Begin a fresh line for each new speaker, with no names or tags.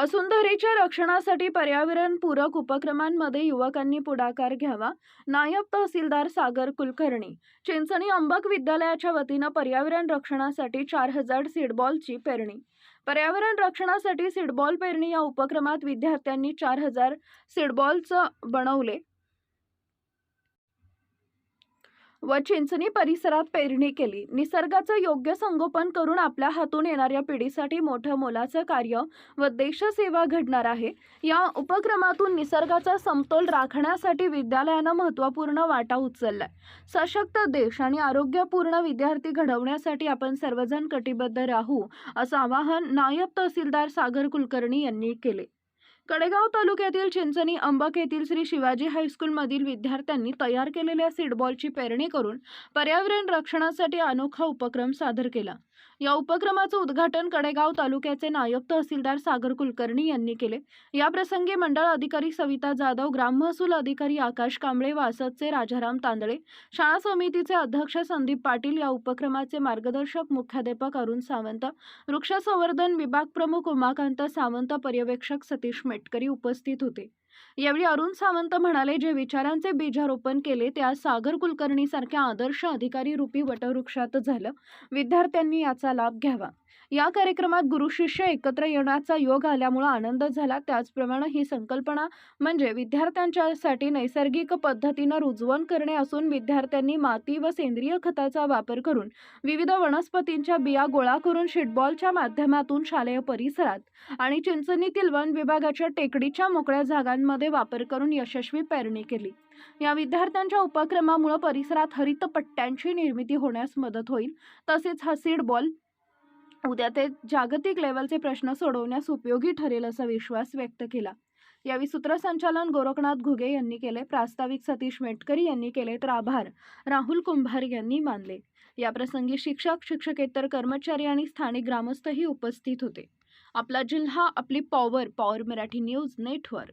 वसुंधरेच्या रक्षणासाठी पर्यावरणपूरक उपक्रमांमध्ये युवकांनी पुढाकार घ्यावा. नायब तहसीलदार सागर कुलकर्णी. चिंचणी अंबक विद्यालयाच्या वतीनं पर्यावरण रक्षणासाठी चार हजार सीडबॉलची पेरणी. पर्यावरण रक्षणासाठी सीडबॉल पेरणी या उपक्रमात विद्यार्थ्यांनी चार हजार सीडबॉलचं बनवले. व चिंचणी परिसरात पेरणी केली. निसर्गाचं योग्य संगोपन करून आपल्या हातून येणाऱ्या पिढीसाठी मोठं मोलाचं कार्य व देशसेवा घडणार आहे. या उपक्रमातून निसर्गाचा समतोल राखण्यासाठी विद्यालयानं महत्त्वपूर्ण वाटा उचललाय. सशक्त देश आणि आरोग्यपूर्ण विद्यार्थी घडवण्यासाठी आपण सर्वजण कटिबद्ध राहू असं आवाहन नायब तहसीलदार सागर कुलकर्णी यांनी केले. कडेगाव तालुक्यातील चिंचणी अंबक येथील श्री शिवाजी हायस्कूलमधील विद्यार्थ्यांनी तयार केलेल्या सीडबॉलची पेरणी करून पर्यावरण रक्षणासाठी अनोखा उपक्रम सादर केला. या उपक्रमाचं उद्घाटन कडेगाव तालुक्याचे नायब तहसीलदार सागर कुलकर्णी यांनी केले. याप्रसंगी मंडळ अधिकारी सविता जाधव ग्राम महसूल अधिकारी आकाश कांबळे वासदचे राजाराम तांदळे शाळा समितीचे अध्यक्ष संदीप पाटील या उपक्रमाचे मार्गदर्शक मुख्याध्यापक अरुण सावंत वृक्ष संवर्धन विभाग प्रमुख उमाकांत सावंत पर्यवेक्षक सतीश मेटकरी उपस्थित होते. यावेळी अरुण सावंत म्हणाले जे विचारांचे बीजारोपण केले ते आज सागर कुलकर्णी सारख्या आदर्श अधिकारी रूपी वटवृक्षात झालं. विद्यार्थ्यांनी याचा लाभ घ्यावा. या कार्यक्रमात गुरु शिष्य एकत्र येण्याचा योग आल्यामुळे आनंद झाला. त्याचप्रमाणे ही संकल्पना म्हणजे विद्यार्थ्यांच्यासाठी नैसर्गिक पद्धतीनं रुजवण करणे असून विद्यार्थ्यांनी माती व सेंद्रिय खताचा वापर करून विविध वनस्पतींच्या बिया गोळा करून शिटबॉलच्या माध्यमातून शालेय परिसरात आणि चिंचणीतील वन विभागाच्या टेकडीच्या मोकळ्या जागांमध्ये वापर करून यशस्वी पेरणी केली. या विद्यार्थ्यांच्या उपक्रमामुळे परिसरात हरित पट्ट्यांची निर्मिती होण्यास मदत होईल. तसेच हा सीड बॉल उद्या ते जागतिक लेवलचे प्रश्न सोडवण्यास उपयोगी ठरेल असा विश्वास व्यक्त केला. यावेळी सूत्रसंचालन गोरखनाथ घुगे यांनी केले प्रास्ताविक सतीश मेटकरी यांनी केले तर आभार राहुल कुंभार यांनी मानले. या प्रसंगी शिक्षक शिक्षकेतर कर्मचारी आणि स्थानिक ग्रामस्थही उपस्थित होते. आपला जिल्हा आपली power power Marathi news network.